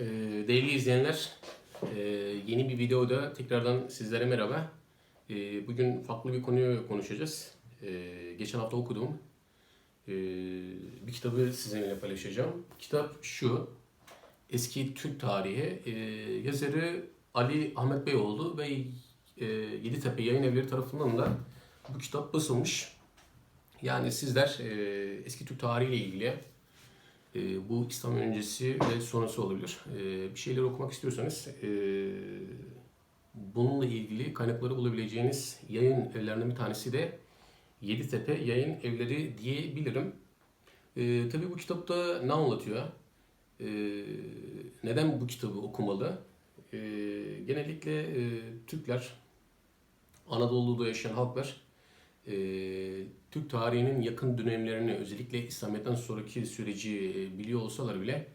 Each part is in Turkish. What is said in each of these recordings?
Ee, Değerli izleyenler, e, yeni bir videoda tekrardan sizlere merhaba. Ee, Bugün farklı bir konuyu konuşacağız. Ee, Geçen hafta okuduğum e, bir kitabı sizinle paylaşacağım. Kitap şu, Eski Türk Tarihi. Yazarı Ali Ahmet Beyoğlu ve e, Yeditepe Yayın Evleri tarafından da bu kitap basılmış. Yani sizler e, eski Türk tarihiyle ilgili e, bu İslam öncesi ve sonrası olabilir. E, bir şeyler okumak istiyorsanız e, bununla ilgili kaynakları bulabileceğiniz yayın evlerinden bir tanesi de Yeditepe Yayın Evleri diyebilirim. E, tabii bu kitapta ne anlatıyor? E, neden bu kitabı okumalı? E, genellikle e, Türkler, Anadolu'da yaşayan halklar e, Türk tarihinin yakın dönemlerini özellikle İslamiyet'ten sonraki süreci e, biliyor olsalar bile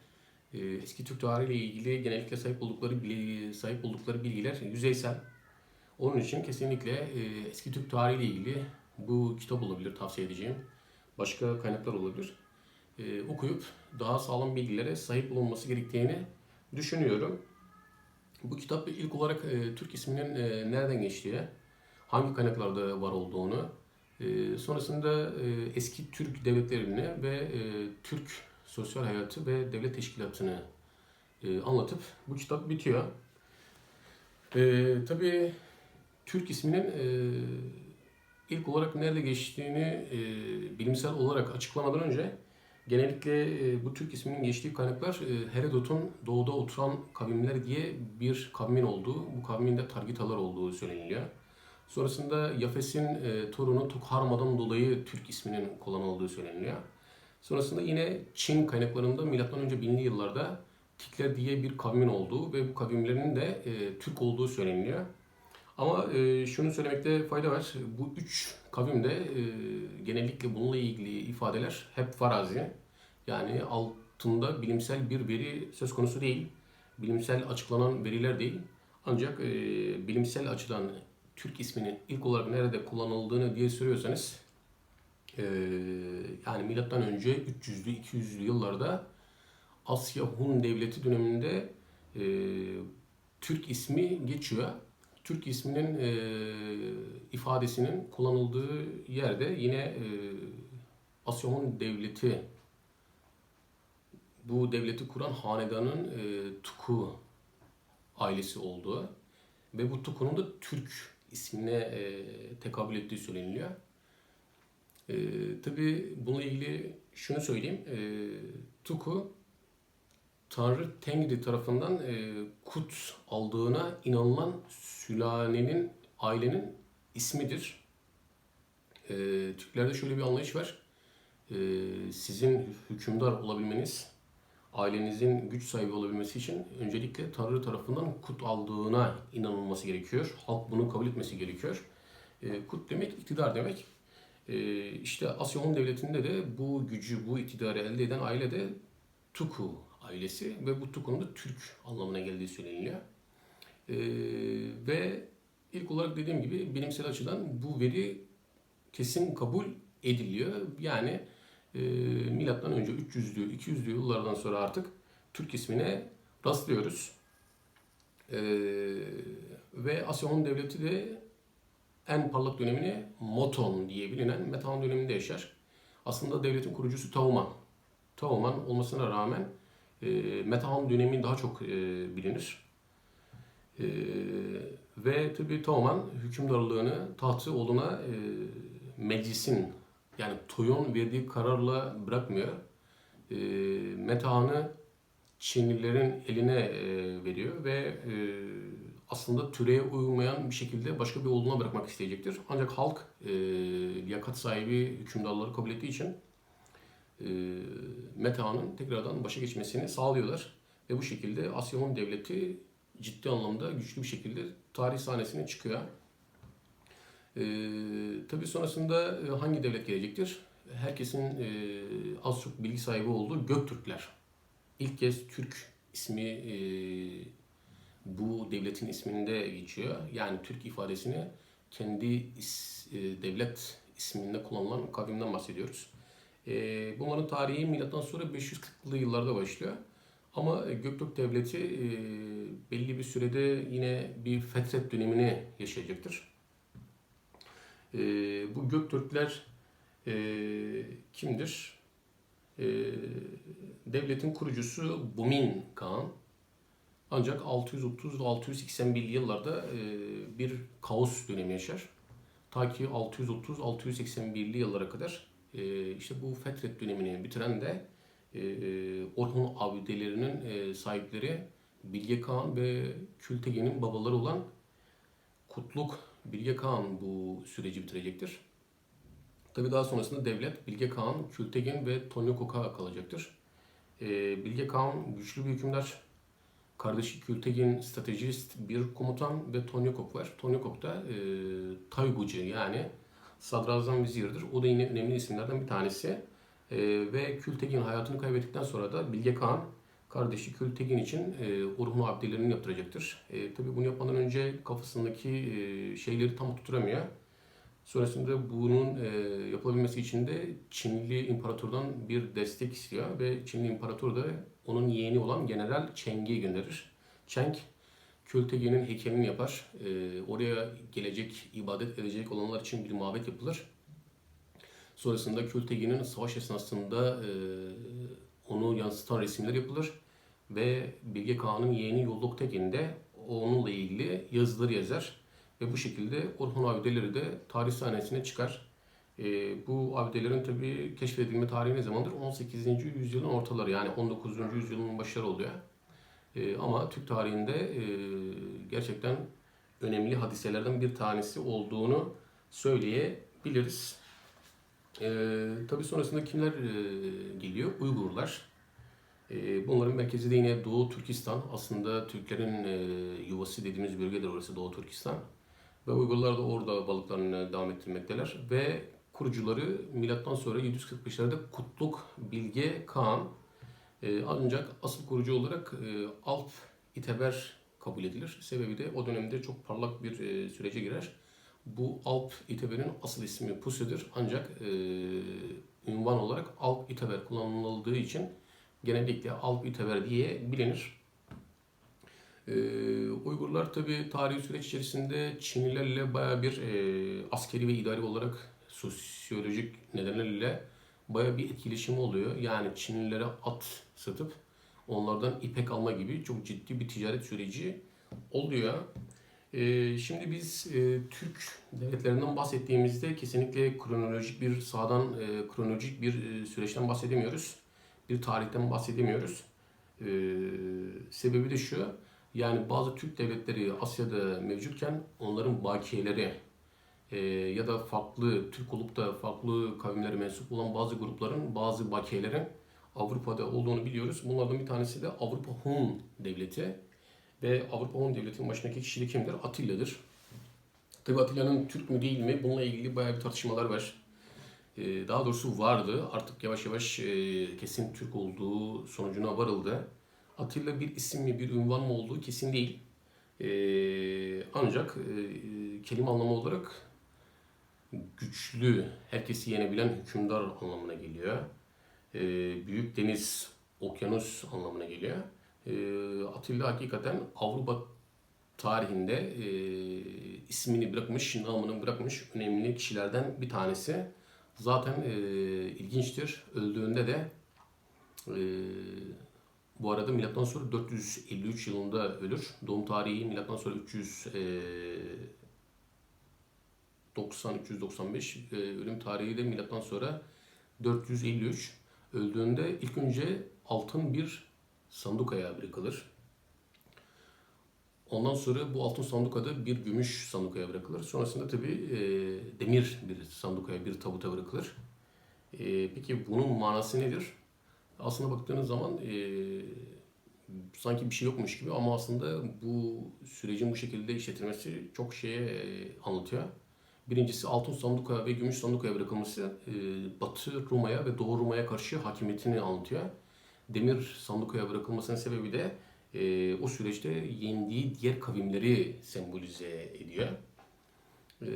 e, eski Türk tarihiyle ilgili genellikle sahip oldukları bilgi, sahip oldukları bilgiler yüzeysel. Onun için kesinlikle e, eski Türk tarihiyle ilgili bu kitap olabilir tavsiye edeceğim. Başka kaynaklar olabilir. Okuyup daha sağlam bilgilere sahip olunması gerektiğini düşünüyorum. Bu kitap ilk olarak Türk isminin nereden geçtiği, hangi kaynaklarda var olduğunu, e, sonrasında e, eski Türk devletlerini ve e, Türk sosyal hayatı ve devlet teşkilatını e, anlatıp bu kitap bitiyor. E, tabii Türk isminin ilk olarak nerede geçtiğini bilimsel olarak açıklamadan önce genellikle bu Türk isminin geçtiği kaynaklar e, doğuda oturan kavimler diye bir kavmin olduğu, bu kavmin Targitalar olduğu söyleniliyor. Sonrasında Yafes'in e, torunu Tukharma'dan dolayı Türk isminin kullanıldığı söyleniliyor. Sonrasında yine Çin kaynaklarında M.Ö. 1000'li yıllarda Tikler diye bir kavmin olduğu ve bu kavimlerin de e, Türk olduğu söyleniliyor. Ama e, şunu söylemekte fayda var. Bu üç kavimde e, genellikle bununla ilgili ifadeler hep farazi. Yani altında bilimsel bir veri söz konusu değil. Bilimsel açıklanan veriler değil. Ancak e, bilimsel açıdan Türk isminin ilk olarak nerede kullanıldığını diye soruyorsanız e, yani milattan önce 300'lü 200'lü yıllarda Asya Hun Devleti döneminde e, Türk ismi geçiyor. Türk isminin e, ifadesinin kullanıldığı yerde yine e, Asya Hun Devleti bu devleti kuran hanedanın e, Tuku ailesi olduğu ve bu Tuku'nun da Türk ismine e, tekabül ettiği söyleniliyor. E, Tabi bununla ilgili şunu söyleyeyim. E, Tuku Tanrı Tengri tarafından e, kut aldığına inanılan sülalenin, ailenin ismidir. E, Türklerde şöyle bir anlayış var. E, sizin hükümdar olabilmeniz, ailenizin güç sahibi olabilmesi için öncelikle Tanrı tarafından kut aldığına inanılması gerekiyor. Halk bunu kabul etmesi gerekiyor. E, kut demek iktidar demek. E, işte Devleti'nde de bu gücü, bu iktidarı elde eden aile de Tuku ailesi ve bu Tuku'nun da Türk anlamına geldiği söyleniliyor. E, ve ilk olarak dediğim gibi bilimsel açıdan bu veri kesin kabul ediliyor. Yani e, milattan önce 300'lü 200'lü yıllardan sonra artık Türk ismine rastlıyoruz. E, ve Asya Hun Devleti de en parlak dönemini Moton diye bilinen Metehan döneminde yaşar. Aslında devletin kurucusu Teoman. Teoman olmasına rağmen e, Metehan dönemi daha çok e, bilinir. E, ve tabii Teoman hükümdarlığını tahtı oğluna e, meclisin yani Toyon verdiği kararla bırakmıyor. E, Metehan'ı Çinlilerin eline e, veriyor ve e, aslında türeye uymayan bir şekilde başka bir oğluna bırakmak isteyecektir. Ancak halk e, liyakat sahibi hükümdarları kabul ettiği için e, Metehan'ın tekrardan başa geçmesini sağlıyorlar. Ve bu şekilde Asya Devleti ciddi anlamda güçlü bir şekilde tarih sahnesine çıkıyor. E, tabii sonrasında e, hangi devlet gelecektir? Herkesin e, az çok bilgi sahibi olduğu Göktürkler. İlk kez Türk ismi e, bu devletin isminde geçiyor. Yani Türk ifadesini kendi is, e, devlet isminde kullanılan kavimden bahsediyoruz. E, bunların tarihi milattan sonra 540'lı yıllarda başlıyor. Ama Göktürk Devleti e, belli bir sürede yine bir fetret dönemini yaşayacaktır. E, bu Göktürkler e, kimdir? E, devletin kurucusu Bumin Kağan. Ancak 630 ve 681 yıllarda e, bir kaos dönemi yaşar. Ta ki 630-681'li yıllara kadar e, işte bu fetret dönemini bitiren de e, Orhun abidelerinin e, sahipleri Bilge Kağan ve Kültegen'in babaları olan Kutluk Bilge Kağan bu süreci bitirecektir. Tabi daha sonrasında devlet Bilge Kağan, Kültegen ve Tonyokok'a kalacaktır. E, Bilge Kağan güçlü bir hükümdar. Kardeşi Kültegen stratejist bir komutan ve Tonyokok var. Tonyokok da e, Taygucu yani sadrazam vizirdir. O da yine önemli isimlerden bir tanesi. E, ve Kültegen hayatını kaybettikten sonra da Bilge Kağan kardeşi Kültegen için e, Orhun abdelerini yaptıracaktır. E, tabii bunu yapmadan önce kafasındaki e, şeyleri tam tutturamıyor. Sonrasında bunun e, yapılabilmesi için de Çinli imparatordan bir destek istiyor ve Çinli imparator da onun yeğeni olan General Cheng'i gönderir. Cheng, Kültegen'in heykelini yapar. E, oraya gelecek, ibadet edecek olanlar için bir mabet yapılır. Sonrasında Kültegen'in savaş esnasında e, onu yansıtan resimler yapılır ve Bilge Kağan'ın yeğeni Yolluk Tekin de onunla ilgili yazıları yazar ve bu şekilde Orhun abideleri de tarih sahnesine çıkar. E, bu abidelerin tabi keşfedilme tarihi ne zamandır? 18. yüzyılın ortaları yani 19. yüzyılın başları oluyor. E, ama Türk tarihinde e, gerçekten önemli hadiselerden bir tanesi olduğunu söyleyebiliriz. E, tabi sonrasında kimler e, geliyor? Uygurlar. E, bunların merkezi de yine Doğu Türkistan. Aslında Türklerin e, yuvası dediğimiz bölgedir orası Doğu Türkistan. Ve Uygurlar da orada balıklarını devam ettirmekteler. Ve kurucuları milattan sonra 745'lerde Kutluk Bilge Kağan. E, ancak asıl kurucu olarak e, Alp İteber kabul edilir. Sebebi de o dönemde çok parlak bir sürece girer. Bu Alp İteber'in asıl ismi Pusu'dur. Ancak ünvan olarak Alp İteber kullanıldığı için genellikle Alp İteber diye bilinir. Ee, Uygurlar tabi tarihi süreç içerisinde Çinlilerle baya bir e, askeri ve idari olarak sosyolojik nedenlerle baya bir etkileşimi oluyor. Yani Çinlilere at satıp onlardan ipek alma gibi çok ciddi bir ticaret süreci oluyor. Ee, şimdi biz e, Türk devletlerinden bahsettiğimizde kesinlikle kronolojik bir sağdan e, kronolojik bir e, süreçten bahsedemiyoruz. Bir tarihten bahsedemiyoruz. Ee, sebebi de şu, yani bazı Türk devletleri Asya'da mevcutken onların bakiyeleri e, ya da farklı Türk olup da farklı kavimlere mensup olan bazı grupların bazı bakiyelerin Avrupa'da olduğunu biliyoruz. Bunlardan bir tanesi de Avrupa Hun Devleti ve Avrupa Hun Devleti'nin başındaki kişi kimdir? Atilla'dır. Tabi Atilla'nın Türk mü değil mi? Bununla ilgili bayağı bir tartışmalar var. Ee, daha doğrusu vardı. Artık yavaş yavaş e, kesin Türk olduğu sonucuna varıldı. Atilla bir isim mi, bir ünvan mı olduğu kesin değil. Ee, ancak e, kelime anlamı olarak güçlü, herkesi yenebilen hükümdar anlamına geliyor. Ee, büyük deniz, okyanus anlamına geliyor. Atilla hakikaten Avrupa tarihinde e, ismini bırakmış, namını bırakmış önemli kişilerden bir tanesi. Zaten e, ilginçtir. Öldüğünde de e, bu arada milattan sonra 453 yılında ölür. Doğum tarihi milattan sonra 390 395 e, ölüm tarihi de milattan sonra 453. Öldüğünde ilk önce altın bir sandukaya bırakılır. Ondan sonra bu altın sandukada bir gümüş sandukaya bırakılır. Sonrasında tabi e, demir bir sandukaya, bir tabuta bırakılır. E, peki bunun manası nedir? Aslında baktığınız zaman e, sanki bir şey yokmuş gibi ama aslında bu sürecin bu şekilde işletilmesi çok şeye e, anlatıyor. Birincisi altın sanduka ve gümüş sandukaya bırakılması e, Batı Ruma'ya ve Doğu Ruma'ya karşı hakimiyetini anlatıyor. Demir sandukaya bırakılmasının sebebi de e, o süreçte yendiği diğer kavimleri sembolize ediyor. E,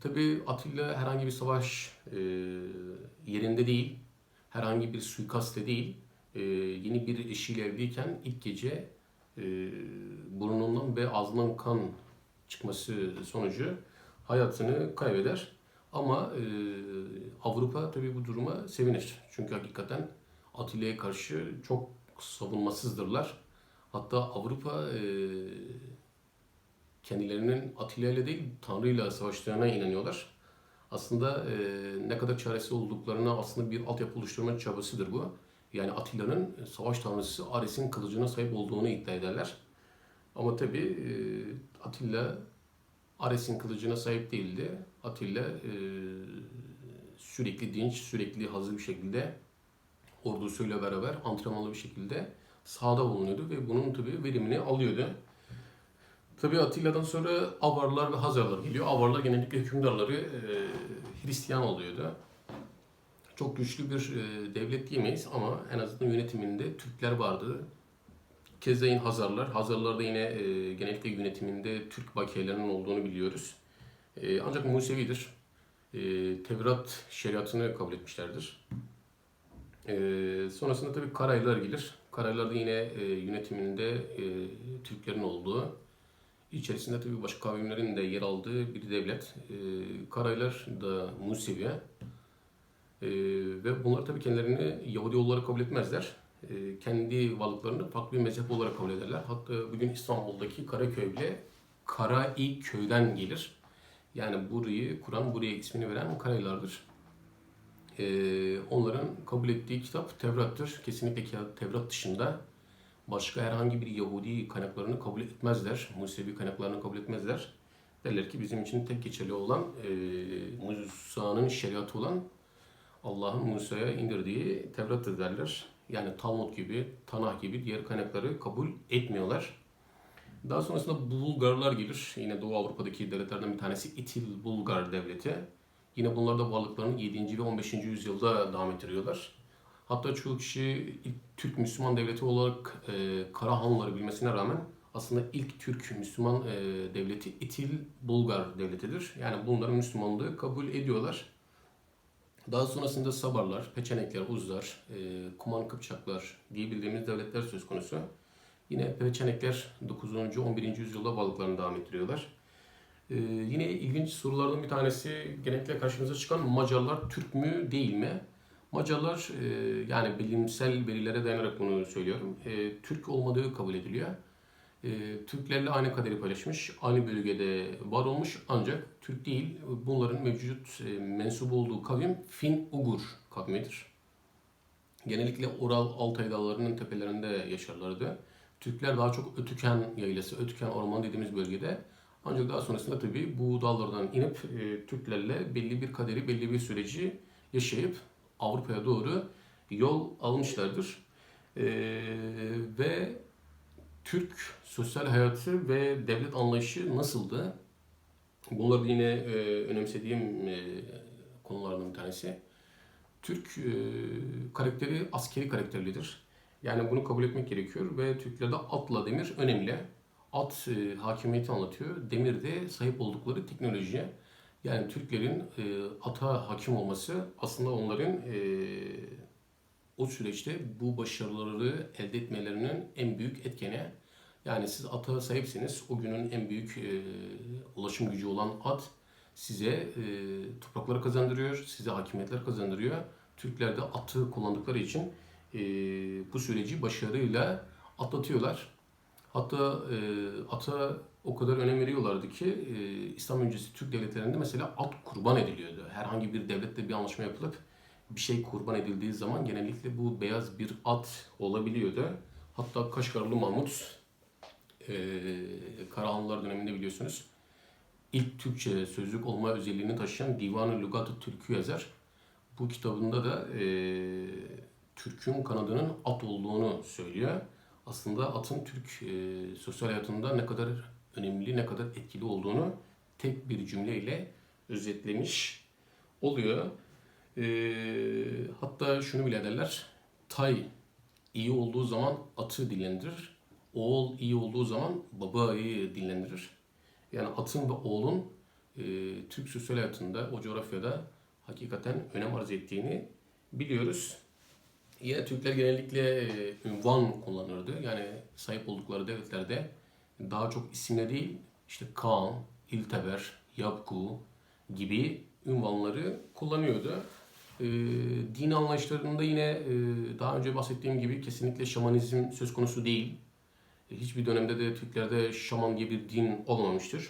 Tabi Atilla herhangi bir savaş e, yerinde değil, herhangi bir suikaste değil, e, yeni bir eşiyle evliyken ilk gece e, burnundan ve ağzından kan çıkması sonucu hayatını kaybeder. Ama e, Avrupa tabii bu duruma sevinir. Çünkü hakikaten Atilla'ya karşı çok savunmasızdırlar. Hatta Avrupa e, kendilerinin Atilla ile değil Tanrı savaştığına inanıyorlar. Aslında e, ne kadar çaresiz olduklarına aslında bir altyapı oluşturma çabasıdır bu. Yani Atilla'nın savaş tanrısı Ares'in kılıcına sahip olduğunu iddia ederler. Ama tabi e, Atilla Ares'in kılıcına sahip değildi. Atilla e, sürekli dinç, sürekli hazır bir şekilde ordusuyla beraber antrenmanlı bir şekilde sahada bulunuyordu ve bunun tabi verimini alıyordu. Tabi Atilla'dan sonra Avarlar ve Hazarlar geliyor. Avarlar genellikle hükümdarları e, Hristiyan oluyordu. Çok güçlü bir e, devlet diyemeyiz ama en azından yönetiminde Türkler vardı. Keza yine Hazarlar. Hazarlarda yine e, genellikle yönetiminde Türk bakiyelerinin olduğunu biliyoruz. E, ancak Musevidir. E, Tevrat şeriatını kabul etmişlerdir. E, sonrasında tabii Karaylar gelir. Karaylarda yine e, yönetiminde e, Türklerin olduğu, içerisinde tabii başka kavimlerin de yer aldığı bir devlet. E, Karaylar da Musevi. E, ve bunlar tabii kendilerini Yahudi olarak kabul etmezler. E, kendi varlıklarını farklı bir mezhep olarak kabul ederler. Hatta bugün İstanbul'daki Karaköy bile Karai köyden gelir. Yani burayı kuran, buraya ismini veren Karaylardır. E, onların kabul ettiği kitap Tevrat'tır. Kesinlikle Tevrat dışında başka herhangi bir Yahudi kaynaklarını kabul etmezler. Musevi kaynaklarını kabul etmezler. Derler ki bizim için tek geçerli olan e, Musa'nın şeriatı olan Allah'ın Musa'ya indirdiği Tevrat'tır derler. Yani Talmud gibi, Tanah gibi diğer kaynakları kabul etmiyorlar. Daha sonrasında Bulgarlar gelir. Yine Doğu Avrupa'daki devletlerden bir tanesi İtil Bulgar Devleti. Yine bunlar da varlıklarını 7. ve 15. yüzyılda devam ettiriyorlar. Hatta çoğu kişi ilk Türk Müslüman devleti olarak e, Karahanlıları bilmesine rağmen aslında ilk Türk Müslüman e, devleti İtil Bulgar devletidir. Yani bunların Müslümanlığı kabul ediyorlar. Daha sonrasında Sabarlar, Peçenekler, Uzlar, e, Kuman Kıpçaklar diye bildiğimiz devletler söz konusu. Yine Peçenekler 9. 11. yüzyılda balıklarını devam ettiriyorlar. E, yine ilginç sorulardan bir tanesi genellikle karşımıza çıkan Macarlar Türk mü değil mi? Macarlar e, yani bilimsel verilere dayanarak bunu söylüyorum. E, Türk olmadığı kabul ediliyor. E, Türklerle aynı kaderi paylaşmış, aynı bölgede var olmuş ancak Türk değil. Bunların mevcut e, mensup olduğu kavim Fin-Ugur kavmidir. Genellikle Oral Altay dağlarının tepelerinde yaşarlardı. Türkler daha çok Ötüken yaylası, Ötüken orman dediğimiz bölgede. Ancak daha sonrasında tabii bu dağlardan inip e, Türklerle belli bir kaderi, belli bir süreci yaşayıp Avrupa'ya doğru yol almışlardır. E, ve Türk sosyal hayatı ve devlet anlayışı nasıldı? Bunlar yine e, önemsediğim e, konulardan bir tanesi. Türk e, karakteri askeri karakterlidir. Yani bunu kabul etmek gerekiyor ve Türklerde atla demir önemli. At e, hakimiyeti anlatıyor. Demir de sahip oldukları teknolojiye. Yani Türklerin e, ata hakim olması aslında onların e, o süreçte bu başarıları elde etmelerinin en büyük etkeni. Yani siz ata sahipsiniz. O günün en büyük e, ulaşım gücü olan at size e, toprakları kazandırıyor, size hakimiyetler kazandırıyor. Türkler de atı kullandıkları için e, bu süreci başarıyla atlatıyorlar. Hatta e, ata o kadar önem veriyorlardı ki e, İslam öncesi Türk devletlerinde mesela at kurban ediliyordu. Herhangi bir devletle bir anlaşma yapılıp bir şey kurban edildiği zaman genellikle bu beyaz bir at olabiliyordu. Hatta Kaşgarlı Mahmut e, Karahanlılar döneminde biliyorsunuz ilk Türkçe sözlük olma özelliğini taşıyan Divan-ı Lugat-ı Türk'ü yazar. Bu kitabında da e, Türk'ün kanadının at olduğunu söylüyor. Aslında atın Türk e, sosyal hayatında ne kadar önemli, ne kadar etkili olduğunu tek bir cümleyle özetlemiş oluyor. E, hatta şunu bile derler. Tay iyi olduğu zaman atı dillendirir. Oğul iyi olduğu zaman babayı dillendirir. Yani atın ve oğlun e, Türk sosyal hayatında, o coğrafyada hakikaten önem arz ettiğini biliyoruz. Yine Türkler genellikle e, ünvan kullanırdı. Yani sahip oldukları devletlerde daha çok isimle değil, işte Kaan, İlteber, Yapku gibi ünvanları kullanıyordu. E, din anlayışlarında yine e, daha önce bahsettiğim gibi kesinlikle şamanizm söz konusu değil. E, Hiçbir dönemde de Türklerde şaman diye bir din olmamıştır.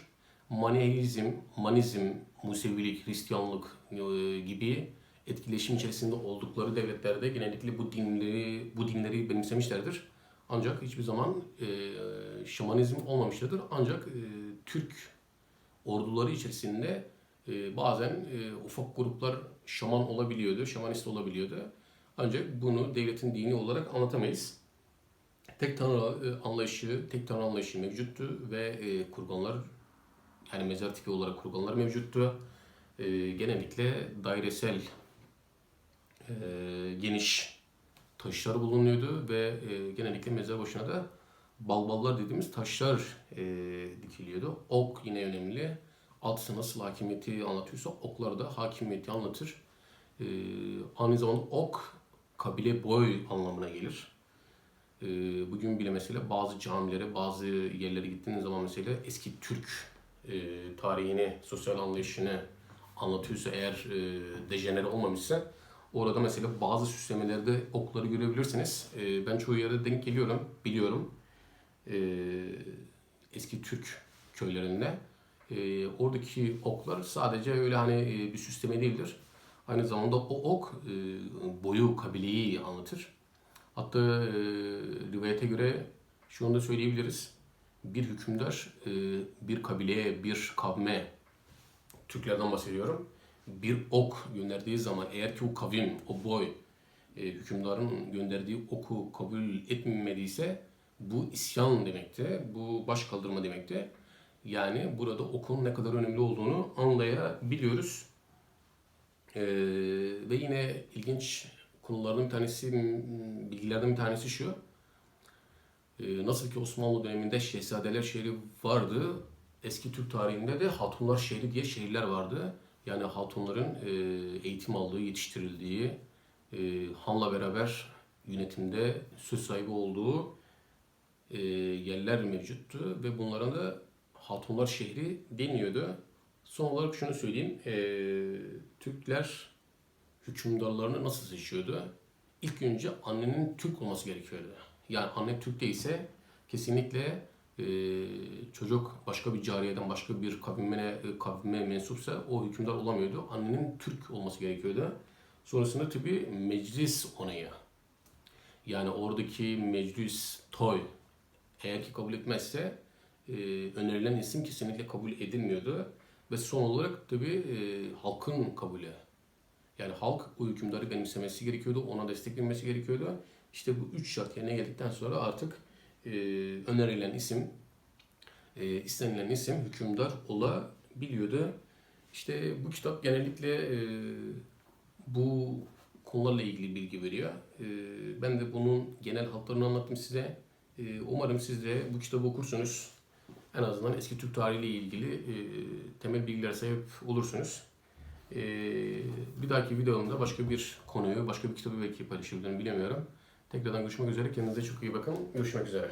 Maniheizm, Manizm, Musevilik, Hristiyanlık e, gibi etkileşim içerisinde oldukları devletlerde genellikle bu dinleri bu dinleri benimsemişlerdir. Ancak hiçbir zaman e, şamanizm olmamışlardır. Ancak e, Türk orduları içerisinde e, bazen e, ufak gruplar şaman olabiliyordu, şamanist olabiliyordu. Ancak bunu devletin dini olarak anlatamayız. Tek tanrı e, anlayışı, tek tanrı anlayışı mevcuttu ve e, kurganlar yani mezar tipi olarak kurganlar mevcuttu. E, genellikle dairesel e, geniş taşlar bulunuyordu ve e, genellikle mezar başına da balballar dediğimiz taşlar e, dikiliyordu. Ok yine önemli. Atsı nasıl hakimiyeti anlatıyorsa oklar da hakimiyeti anlatır. E, aynı zamanda ok kabile boy anlamına gelir. E, bugün bile mesela bazı camilere, bazı yerlere gittiğiniz zaman mesela eski Türk e, tarihini, sosyal anlayışını anlatıyorsa eğer e, dejenere olmamışsa orada mesela bazı süslemelerde okları görebilirsiniz. E, ben çoğu yerde denk geliyorum, biliyorum. E, eski Türk köylerinde. E, oradaki oklar sadece öyle hani e, bir süsleme değildir. Aynı zamanda o ok e, boyu, kabileyi anlatır. Hatta e, rivayete göre şunu da söyleyebiliriz. Bir hükümdar bir kabileye, bir kavme, Türklerden bahsediyorum. Bir ok gönderdiği zaman eğer ki o kavim, o boy e, hükümdarın gönderdiği oku kabul etmediyse bu isyan demekti. Bu baş kaldırma demekti. Yani burada okun ne kadar önemli olduğunu anlayabiliyoruz. Ee, ve yine ilginç konulardan bir tanesi, bilgilerden bir tanesi şu. Ee, nasıl ki Osmanlı döneminde Şehzadeler şehri vardı, eski Türk tarihinde de Hatunlar şehri diye şehirler vardı. Yani hatunların e, eğitim aldığı, yetiştirildiği, e, hanla beraber yönetimde söz sahibi olduğu e, yerler mevcuttu ve bunlara da Hatunlar şehri deniyordu. Son olarak şunu söyleyeyim. E, Türkler hükümdarlarını nasıl seçiyordu? İlk önce annenin Türk olması gerekiyordu. Yani anne Türk değilse kesinlikle e, çocuk başka bir cariyeden başka bir kavime, e, kavime mensupsa o hükümdar olamıyordu. Annenin Türk olması gerekiyordu. Sonrasında tabi meclis onayı. Yani oradaki meclis toy eğer ki kabul etmezse e, önerilen isim kesinlikle kabul edilmiyordu. Ve son olarak tabi e, halkın kabulü. Yani halk o hükümdarı benimsemesi gerekiyordu, ona destek vermesi gerekiyordu. İşte bu üç şart yerine geldikten sonra artık e, önerilen isim, e, istenilen isim hükümdar olabiliyordu. İşte bu kitap genellikle e, bu konularla ilgili bilgi veriyor. Ben de bunun genel hatlarını anlattım size. Umarım siz de bu kitabı okursunuz. En azından eski Türk tarihiyle ilgili temel bilgiler sahip olursunuz. Bir dahaki videomda başka bir konuyu, başka bir kitabı belki paylaşabilirim bilemiyorum. Tekrardan görüşmek üzere. Kendinize çok iyi bakın. Görüşmek üzere.